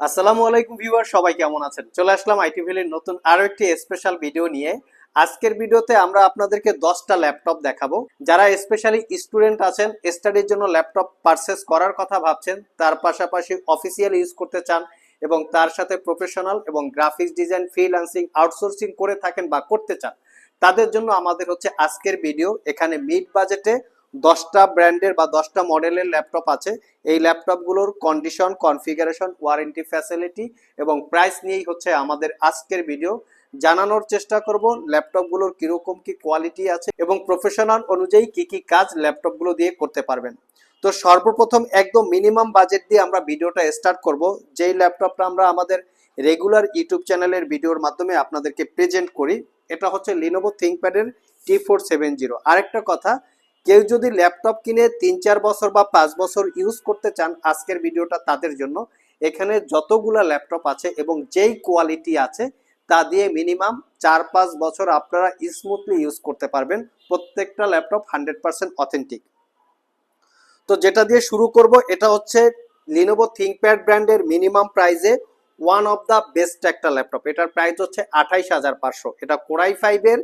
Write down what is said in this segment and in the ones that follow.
আসসালামু আলাইকুম ভিউয়ার, সবাই কেমন আছেন? চলে আসলাম আইটি ভ্যালির নতুন আরও একটি স্পেশাল ভিডিও নিয়ে। আজকের ভিডিওতে আমরা আপনাদেরকে দশটা ল্যাপটপ দেখাবো। যারা স্পেশালি স্টুডেন্ট আছেন স্টাডির জন্য ল্যাপটপ পারচেস করার কথা ভাবছেন, তার পাশাপাশি অফিসিয়াল ইউজ করতে চান এবং তার সাথে প্রফেশনাল এবং গ্রাফিক্স ডিজাইন ফ্রিল্যান্সিং আউটসোর্সিং করে থাকেন বা করতে চান, তাদের জন্য আমাদের হচ্ছে আজকের ভিডিও এখানে মিড বাজেটে দশটা ব্র্যান্ডের বা দশটা মডেলের ল্যাপটপ আছে। এই ল্যাপটপগুলোর কন্ডিশন কনফিগারেশন ওয়ারেন্টি ফ্যাসিলিটি এবং প্রাইস নিয়েই হচ্ছে আমাদের আজকের ভিডিও জানানোর চেষ্টা করব ল্যাপটপগুলোর কীরকম কি কোয়ালিটি আছে এবং প্রফেশনাল অনুযায়ী কি কি কাজ ল্যাপটপগুলো দিয়ে করতে পারবেন। তো সর্বপ্রথম একদম মিনিমাম বাজেট দিয়ে আমরা ভিডিওটা স্টার্ট করব। যেই ল্যাপটপটা আমরা আমাদের রেগুলার ইউটিউব চ্যানেলের ভিডিওর মাধ্যমে আপনাদেরকে প্রেজেন্ট করি, এটা হচ্ছে লিনোভো থিঙ্কপ্যাডের টি ফোর সেভেন জিরো আরেকটা কথা কেউ যদি ল্যাপটপ কিনে তিন চার বছর বা পাঁচ বছর ইউজ করতে চান আজকের ভিডিওটা তাদের জন্য, এখানে যতগুলা ল্যাপটপ আছে এবং যেই কোয়ালিটি আছে, তা দিয়ে মিনিমাম চার পাঁচ বছর আপনারা স্মুথলি ইউজ করতে পারবেন। প্রত্যেকটা ল্যাপটপ হান্ড্রেড পার্সেন্ট অথেন্টিক তো যেটা দিয়ে শুরু করব, এটা হচ্ছে লিনোভো থিঙ্কপ্যাড ব্র্যান্ডের মিনিমাম প্রাইজে ওয়ান অফ দ্য বেস্ট একটা ল্যাপটপ। এটার প্রাইস হচ্ছে আঠাইশ হাজার পাঁচশো। এটা কোরাই ফাইভের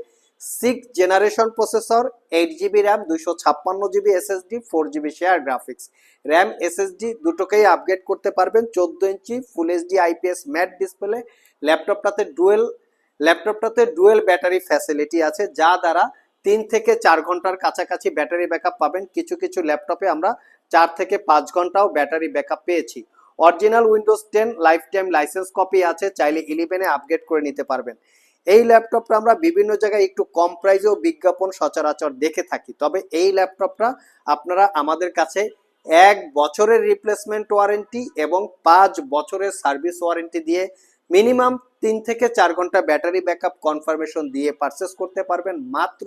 six generation processor eight GB RAM দুইশো ছাপ্পান্ন GB SSD four GB share graphics RAM SSD দুটোকেই আপগ্রেড করতে পারবেন চোদ্দ ইঞ্চি full HD IPS matte display ল্যাপটপটাতে dual ল্যাপটপটাতে ডুয়েল ব্যাটারি ফ্যাসিলিটি আছে, যা দ্বারা তিন থেকে চার ঘণ্টার কাছাকাছি ব্যাটারি ব্যাকআপ পাবেন। কিছু কিছু ল্যাপটপে আমরা চার থেকে পাঁচ ঘন্টাও ব্যাটারি ব্যাকআপ পেয়েছি। Original Windows ten life time license copy আছে, চাইলে ইলেভেনে আপগ্রেড করে নিতে পারবেন। এই ল্যাপটপটা আমরা বিভিন্ন জায়গায় একটু কম প্রাইজেও বিজ্ঞাপন সচরাচর দেখে থাকি। তবে এই ল্যাপটপটা আপনারা আমাদের কাছে এক বছরের রিপ্লেসমেন্ট ওয়ারেন্টি এবং পাঁচ বছরের সার্ভিস ওয়ারেন্টি দিয়ে মিনিমাম তিন থেকে চার ঘণ্টা ব্যাটারি ব্যাকআপ কনফার্মেশন দিয়ে পারচেস করতে পারবেন মাত্র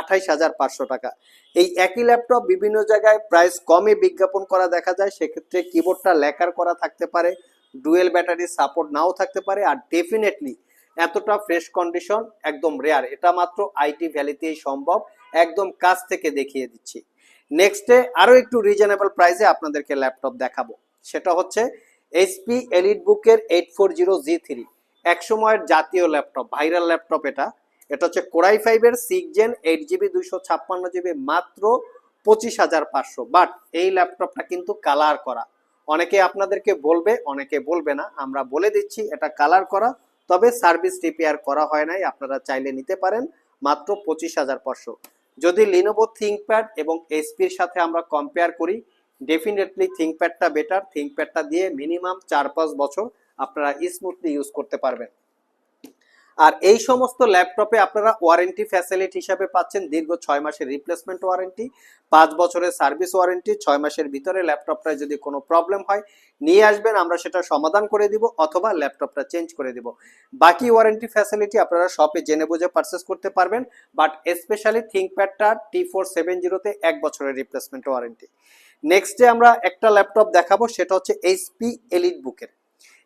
আঠাইশ হাজার পাঁচশো টাকা। এই একই ল্যাপটপ বিভিন্ন জায়গায় প্রাইস কমে বিজ্ঞাপন করা দেখা যায়, সেক্ষেত্রে কিবোর্ডটা লেকার করা থাকতে পারে ডুয়েল ব্যাটারি সাপোর্ট নাও থাকতে পারে, আর ডেফিনেটলি এতটা ফ্রেশ কন্ডিশন একদম রেয়ার এটা মাত্র আইটি ভ্যালিতেই সম্ভব, একদম কাছ থেকে দেখিয়ে দিচ্ছি। নেক্সটে আরও একটু রিজনেবল প্রাইসে আপনাদেরকে ল্যাপটপ দেখাবো। সেটা হচ্ছে এইচপি এলিট বুকের eight four zero G three এক সময়ের জাতীয় ল্যাপটপ ভাইরাল ল্যাপটপ এটা। এটা হচ্ছে কোরাই ফাইভের সিক্স জেন এইট জিবি দুইশো ছাপ্পান্ন জিবি মাত্র পঁচিশ হাজার পাঁচশো। বাট এই ল্যাপটপটা কিন্তু কালার করা। অনেকে আপনাদেরকে বলবে, অনেকে বলবে না। আমরা বলে দিচ্ছি, এটা কালার করা। তবে সার্ভিস রিপেয়ার করা হয় নাই, আপনারা চাইলে নিতে পারেন, মাত্র পঁচিশ হাজার পাঁচশো। যদি লিনোভো থিঙ্কপ্যাড এবং এসপির সাথে আমরা কম্পেয়ার করি ডেফিনেটলি থিঙ্কপ্যাডটা বেটার থিঙ্কপ্যাডটা দিয়ে মিনিমাম চার পাঁচ বছর আপনারা স্মুথলি ইউজ করতে পারবেন। আর এই সমস্ত ল্যাপটপে আপনারা ওয়ারেন্টি ফ্যাসিলিটি হিসাবে পাচ্ছেন দীর্ঘ ছয় মাসের রিপ্লেসমেন্ট ওয়ারেন্টি পাঁচ বছরের সার্ভিস ওয়ারেন্টি ছয় মাসের ভিতরে ল্যাপটপটায় যদি কোনো প্রবলেম হয়, নিয়ে আসবেন, আমরা সেটা সমাধান করে দিব অথবা ল্যাপটপটা চেঞ্জ করে দিব। বাকি ওয়ারেন্টি ফ্যাসিলিটি আপনারা শপে জেনে বুঝে পারচেস করতে পারবেন বাট স্পেশালি থিঙ্কপ্যাডটা টি ফোর সেভেন জিরোতে এক বছরের রিপ্লেসমেন্ট ওয়ারেন্টি নেক্সটে আমরা একটা ল্যাপটপ দেখাবো, সেটা হচ্ছে এইচপি এলিট বুকের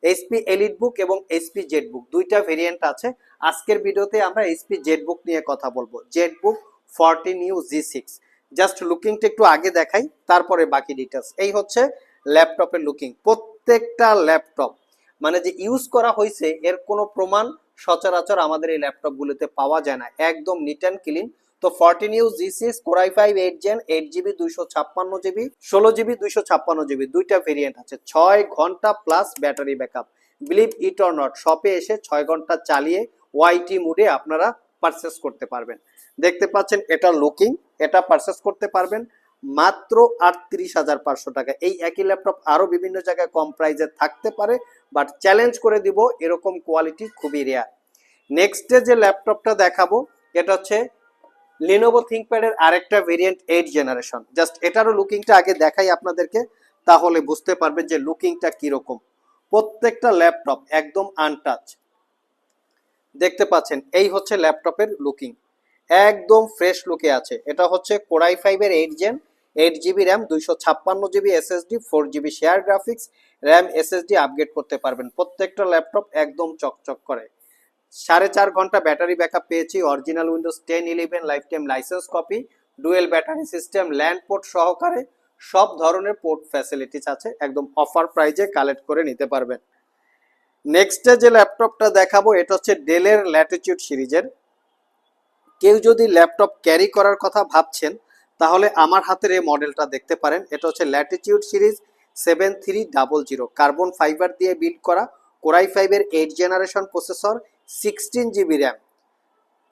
এইচপি এলিট বুক এবং এইচপি জেড বুক দুইটা ভেরিয়েন্ট আছে। আজকের ভিডিওতে আমরা এইচপি জেড বুক নিয়ে কথা বলব। Z book fourteen U G six just লুকিংটা একটু আগে দেখাই, তারপরে বাকি ডিটেলস এই হচ্ছে ল্যাপটপের লুকিং প্রত্যেকটা ল্যাপটপ মানে যে ইউজ করা হয়েছে, এর কোনো প্রমাণ সচরাচর আমাদের এই ল্যাপটপগুলোতে পাওয়া যায় না। একদম নিট অ্যান্ড ক্লিন তো fourteen U G six core i five, eight gen, eight GB, দুইশো ছাপ্পান্ন জিবি, ষোলো জিবি, দুইশো ছাপ্পান্ন জিবি, দুইটা ভেরিয়েন্ট আছে। ছয় ঘণ্টা plus battery backup believe it or not শপে এসে ছয় ঘণ্টা চালিয়ে ওয়াইটি মুডে আপনারা পারচেস করতে পারবেন। দেখতে পাচ্ছেন, এটা লুকিং এটা পারচেস করতে পারবেন। মাত্র আটত্রিশ হাজার পাঁচশো টাকা। এই একই ল্যাপটপ আরও বিভিন্ন জায়গায় কম প্রাইসে থাকতে পারে বাট চ্যালেঞ্জ করে দিব, এরকম কোয়ালিটি খুবই রেয়ার নেক্সটে যে ল্যাপটপটা দেখাবো, এটা হচ্ছে লিনোভো থিঙ্কপ্যাডের আরেকটা ভেরিয়েন্ট এইট জেনারেশন জাস্ট এটারও লুকিংটা আগে দেখাই আপনাদেরকে, তাহলে বুঝতে পারবেন যে লুকিংটা কীরকম। প্রত্যেকটা ল্যাপটপ একদম আনটাচ দেখতে পাচ্ছেন, এই হচ্ছে ল্যাপটপের লুকিং একদম ফ্রেশ লুকে আছে। এটা হচ্ছে কোরাই ফাইভের eight gen eight GB RAM দুইশো ছাপ্পান্ন GB SSD four GB share graphics RAM SSD upgrade করতে পারবেন। প্রত্যেকটা ল্যাপটপ একদম চকচক করে। সাড়ে চার ঘণ্টা ব্যাটারি ব্যাকআপ পেয়েছি original Windows ten eleven life time license copy dual battery system LAN port সহকারে, সব ধরনের পোর্ট ফ্যাসিলিটিস আছে, একদম অফার প্রাইজে কালেক্ট করে নিতে পারবেন। নেক্সটে যে ল্যাপটপটা দেখাবো, এটা হচ্ছে ডেলের ল্যাটিটিউড সিরিজের। কেউ যদি ল্যাপটপ ক্যারি করার কথা ভাবছেন, তাহলে আমার হাতের এই মডেলটা দেখতে পারেন। এটা হচ্ছে latitude series seven three double zero carbon fibre দিয়ে বিল্ড করা কোরাই ফাইভের eight generation processor sixteen GB RAM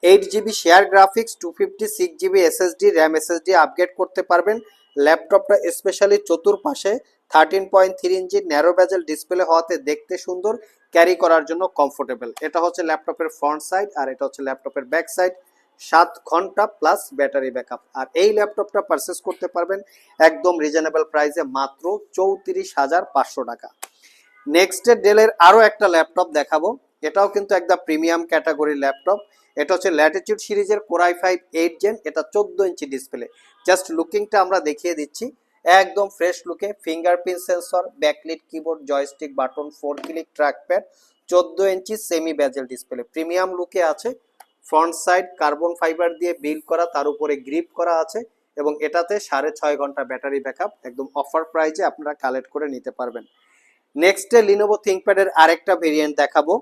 eight GB share graphics two fifty six GB SSD RAM SSD upgrade করতে পারবেন। ল্যাপটপটা স্পেশালি চতুর্পাশে থার্টিন পয়েন্ট থ্রি ইঞ্চি narrow bezel display হওয়াতে দেখতে সুন্দর ক্যারি করার জন্য কমফোর্টেবল এটা হচ্ছে ল্যাপটপের ফ্রন্ট সাইড আর এটা হচ্ছে ল্যাপটপের ব্যাক সাইড সাত ঘণ্টা প্লাস ব্যাটারি ব্যাকআপ আর এই ল্যাপটপটা পারচেস করতে পারবেন একদম রিজনেবল প্রাইসে মাত্র চৌত্রিশ হাজার পাঁচশো টাকা। নেক্সট ডেলের আরও একটা ল্যাপটপ দেখাবো। এটাও কিন্তু একদম প্রিমিয়াম ক্যাটাগরি ল্যাপটপ। এটা হচ্ছে ল্যাটিটিউড সিরিজের কোরাই ফাইভ এইট জেন এটা চোদ্দ ইঞ্চি ডিসপ্লে জাস্ট লুকিংটা আমরা দেখিয়ে দিচ্ছি। একদম ফ্রেশ লুকে fingerprint sensor backlit keyboard joystick button four click trackpad চোদ্দ ইঞ্চি সেমি ব্যাজেল ডিসপ্লে প্রিমিয়াম লুকে আছে। ফ্রন্ট সাইড কার্বন ফাইবার দিয়ে বিল্ড করা, তার উপরে গ্রিপ করা আছে এবং এটাতে সাড়ে ছয় ঘণ্টা ব্যাটারি ব্যাকআপ একদম অফার প্রাইজে আপনারা কালেক্ট করে নিতে পারবেন। নেক্সটে লিনোভো থিঙ্কপ্যাডের আরেকটা ভেরিয়েন্ট দেখাবো।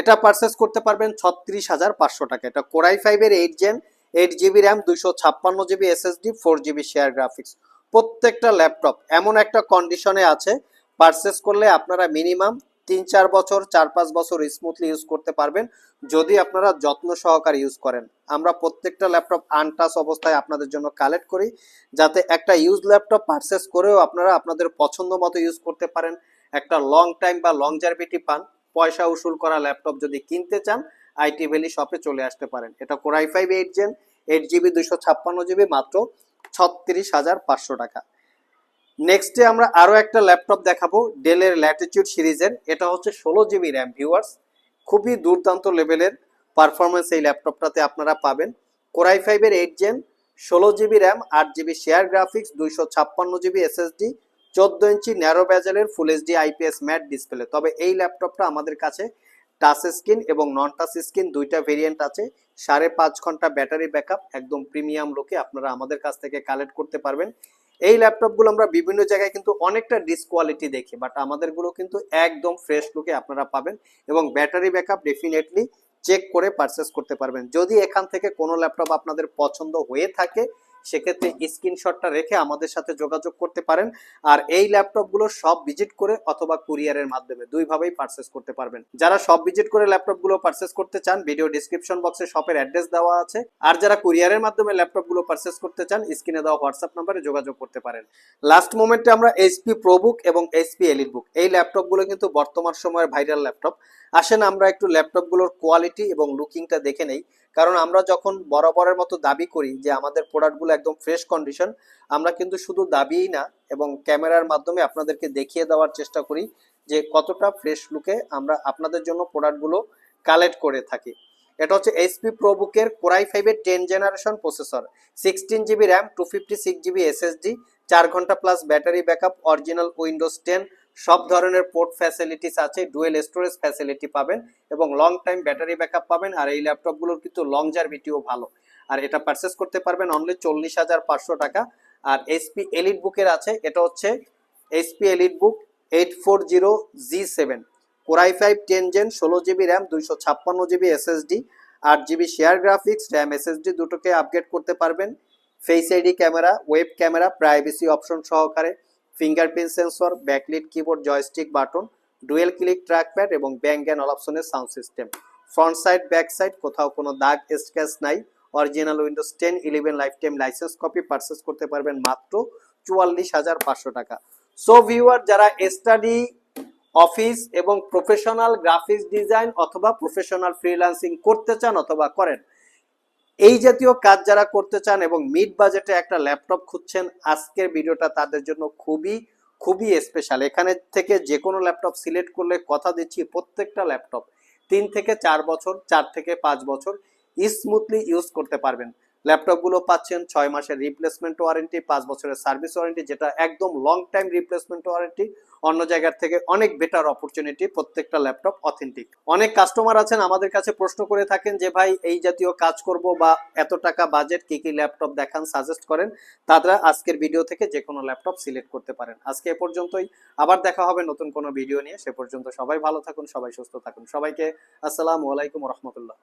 এটা পারচেস করতে পারবেন ছত্রিশ হাজার পাঁচশো টাকা। এটা কোরাই ফাইভের eight gen eight GB RAM দুইশো ছাপ্পান্ন GB SSD four GB share graphics প্রত্যেকটা ল্যাপটপ এমন একটা কন্ডিশনে আছে পারচেস করলে আপনারা মিনিমাম তিন চার বছর, চার পাঁচ বছর স্মুথলি ইউজ করতে পারবেন, যদি আপনারা যত্ন সহকারে ইউজ করেন। আমরা প্রত্যেকটা ল্যাপটপ আনটাচ অবস্থায় আপনাদের জন্য কালেক্ট করি, যাতে একটা ইউজ ল্যাপটপ পারচেস করেও আপনারা আপনাদের পছন্দ মতো ইউজ করতে পারেন, একটা লং টাইম বা লং জার্ভিটি পান। পয়সা উসুল করা ল্যাপটপ যদি কিনতে চান আইটি ভ্যালি শপে চলে আসতে পারেন। এটা core i five eight gen eight GB দুইশো ছাপ্পান্ন জিবি মাত্র ছত্রিশ হাজার পাঁচশো টাকা। নেক্সটে আমরা আরও একটা ল্যাপটপ দেখাবো ডেলের ল্যাটিটিউড সিরিজের। এটা হচ্ছে ষোলো জিবি র্যাম ভিউয়ার্স খুবই দুর্দান্ত লেভেলের পারফরমেন্স এই ল্যাপটপটাতে আপনারা পাবেন। কোরাই ফাইভের এইট জেন ষোলো জিবি র্যাম আট জিবি শেয়ার গ্রাফিক্স দুইশো ছাপ্পান্ন জিবি এসএসডি চোদ্দ ইঞ্চি narrow ব্যাজেলের full HD IPS matte display তবে এই ল্যাপটপটা আমাদের কাছে টাচ স্ক্রিন এবং নন টাচ স্ক্রিন দুইটা ভেরিয়েন্ট আছে। সাড়ে পাঁচ ঘণ্টা ব্যাটারি ব্যাকআপ একদম প্রিমিয়াম লোকে আপনারা আমাদের কাছ থেকে কালেক্ট করতে পারবেন। এই ল্যাপটপগুলো আমরা বিভিন্ন জায়গায় কিন্তু অনেকটা ডিসকোয়ালিটি দেখি বাট আমাদেরগুলো কিন্তু একদম ফ্রেশ লুকে আপনারা পাবেন এবং ব্যাটারি ব্যাকআপ ডেফিনেটলি চেক করে পারচেস করতে পারবেন। যদি এখান থেকে কোনো ল্যাপটপ আপনাদের পছন্দ হয়ে থাকে সেক্ষেত্রে স্ক্রিনশটটা রেখে আমাদের সাথে যোগাযোগ করতে পারেন। আর এই ল্যাপটপগুলো সব ভিজিট করে অথবা কুরিয়ারের মাধ্যমে দুইভাবেই পারচেস করতে পারবেন। যারা সব ভিজিট করে ল্যাপটপগুলো পারচেস করতে চান ভিডিও ডিসক্রিপশন বক্সে শপের অ্যাড্রেস দেওয়া আছে। আর যারা কুরিয়ারের মাধ্যমে ল্যাপটপগুলো পারচেস করতে চান স্ক্রিনে দেওয়া হোয়াটসঅ্যাপ নাম্বারে যোগাযোগ করতে পারেন। লাস্ট মোমেন্টে আমরা এইচপি প্রোবুক এবং এইচপি এলিট বুক এই ল্যাপটপগুলো কিন্তু বর্তমান সময়ের ভাইরাল ল্যাপটপ আসেন আমরা একটু ল্যাপটপগুলোর কোয়ালিটি এবং লুকিংটা দেখে নেই। কারণ আমরা যখন বরাবরের মতো দাবি করি যে আমাদের প্রোডাক্টগুলো একদম ফ্রেশ কন্ডিশন আমরা কিন্তু শুধু দাবিই না, এবং ক্যামেরার মাধ্যমে আপনাদেরকে দেখিয়ে দেওয়ার চেষ্টা করি যে কতটা ফ্রেশ লুকে আমরা আপনাদের জন্য প্রোডাক্টগুলো কালেক্ট করে থাকি। এটা হচ্ছে এইচপি প্রোবুকের কোরাই ফাইভের ten generation processor sixteen GB RAM two fifty six GB SSD চার ঘণ্টা plus battery backup original Windows ten সব ধরনের পোর্ট ফ্যাসিলিটিস আছে ডুয়েল স্টোরেজ ফ্যাসিলিটি পাবেন এবং লং টাইম ব্যাটারি ব্যাকআপ পাবেন আর এই ল্যাপটপগুলোর কিন্তু লং জার্ভিটিও ভালো। আর এটা পারচেস করতে পারবেন অনলি চল্লিশ হাজার পাঁচশো টাকা। আর এইচপি এলিট বুকের আছে, এটা হচ্ছে HP Elite Book eight four zero G seven core i five ten gen ষোলো জিবি র্যাম দুইশো ছাপ্পান্ন জিবি এসএসডি আট GB share graphics RAM SSD দুটোকে আপগ্রেড করতে পারবেন। Face ID camera web camera privacy option সহকারে। Fingerprint sensor, backlit keyboard joystick button dual click trackpad এবং Bang and অল অপশনের sound system front side back side কোথাও কোনো দাগ স্ক্র্যাচ নাই। Original Windows ten eleven life time license copy purchase করতে পারবেন মাত্র চুয়াল্লিশ হাজার পাঁচশো টাকা। সো ভিউয়ার যারা স্টাডি অফিস এবং প্রফেশনাল গ্রাফিক্স ডিজাইন অথবা প্রফেশনাল ফ্রিল্যান্সিং করতে চান অথবা করেন এই জাতীয় কাজ যারা করতে চান এবং মিড বাজেটে একটা ল্যাপটপ খুঁজছেন, আজকের ভিডিওটা তাদের জন্য খুবই খুবই স্পেশাল এখানে থেকে যে কোনো ল্যাপটপ সিলেক্ট করলে কথা দিচ্ছি প্রত্যেকটা ল্যাপটপ তিন থেকে চার বছর, চার থেকে পাঁচ বছর স্মুথলি ইউজ করতে পারবেন। ল্যাপটপগুলো পাচ্ছেন ছয় মাসের রিপ্লেসমেন্ট ওয়ারেন্টি পাঁচ বছরের সার্ভিস ওয়ারেন্টি যেটা একদম লং টাইম রিপ্লেসমেন্ট ওয়ারেন্টি অন্য জায়গার থেকে অনেক বেটার অপরচুনিটি প্রত্যেকটা ল্যাপটপ অথেন্টিক অনেক কাস্টমার আছেন আমাদের কাছে প্রশ্ন করে থাকেন যে, ভাই, এই জাতীয় কাজ করব বা এত টাকা বাজেট কি কি ল্যাপটপ দেখান সাজেস্ট করেন? তারা আজকের ভিডিও থেকে যে কোনো ল্যাপটপ সিলেক্ট করতে পারেন। আজকে এ পর্যন্তই। আবার দেখা হবে নতুন কোনো ভিডিও নিয়ে। সে পর্যন্ত সবাই ভালো থাকুন, সবাই সুস্থ থাকুন। সবাইকে আসসালামু আলাইকুম রহমতুল্লাহ।